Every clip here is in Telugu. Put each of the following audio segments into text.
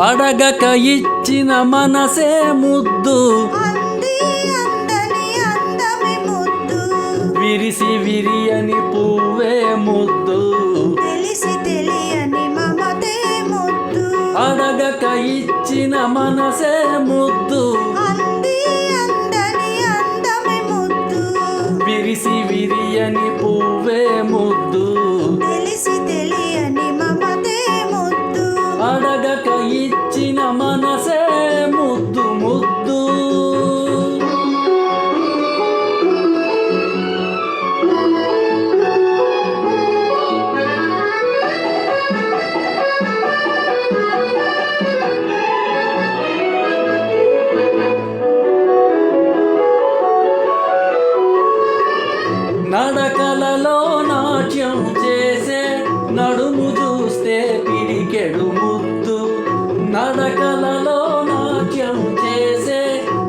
అడగక ఇచ్చిన మనసే ముద్దు. విరిసి విరియని పువ్వే ముద్దు. తెలిసి తెలియని మమతే ముద్దు. అడగక ఇచ్చిన మనసే ముద్దు. విరిసి విరియని పువ్వే ముద్దు. నడకలలో నాట్యం చేసే నడుము చూస్తే పిడికెడు ముద్దు నడకలలో నాట్యం చేసే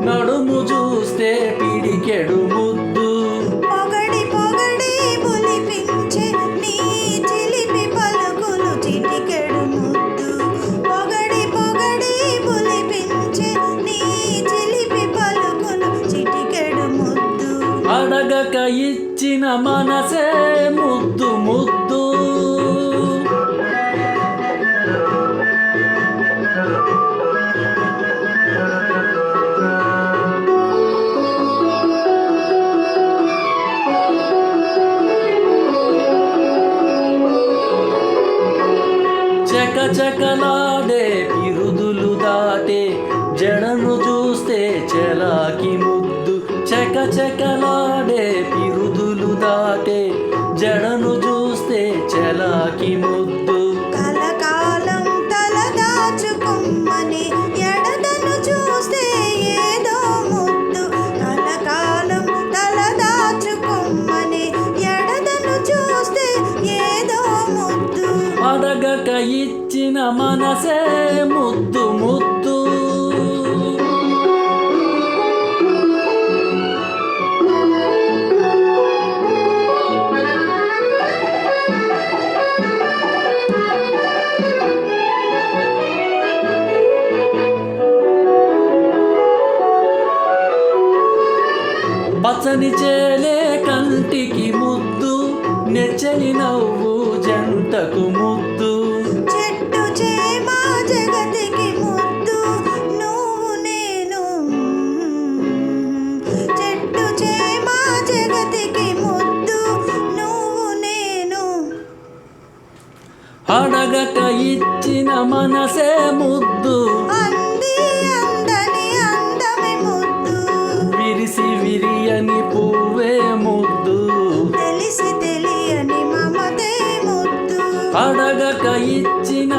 నడుము చూస్తే పిడికెడు ముద్దు పొగడి పొగడి బులిపించే నీ చిలిపి పలుకులు చిటికెడు ముద్దు పొగడి పొగడి బులిపించే నీ చిలిపి పలుకులు చిటికెడు ముద్దు అడగక ఇచ్చిన మనసే ముద్దు ముద్దు. చక చకలాడే పిరుదులు దాటే జడను చూస్తే చెలాకి ముద్దు. చకచకలా చెలాకి ముద్దు. కలకాలం తల దాచుకొమ్మని ఎడదను చూస్తే ఏదో ముద్దు. కలకాలం తల దాచుకొమ్మని ఎడదను చూస్తే ఏదో ముద్దు. అడగక ఇచ్చిన మనసే ముద్దు. పచ్చని చేలే కంటికి ముద్దు నెచ్చని నవ్వు జంటకు ముద్దు. చెట్టు చేమ జగతికి ముద్దు నువ్వు నేను. చెట్టు చేమ జగతికి ముద్దు నువ్వు నేను. అడగక ఇచ్చిన మనసే ముద్దు. పువ్వే ముద్దు. తెలిసి తెలియని మమతే ముద్దు. అడగక ఇచ్చిన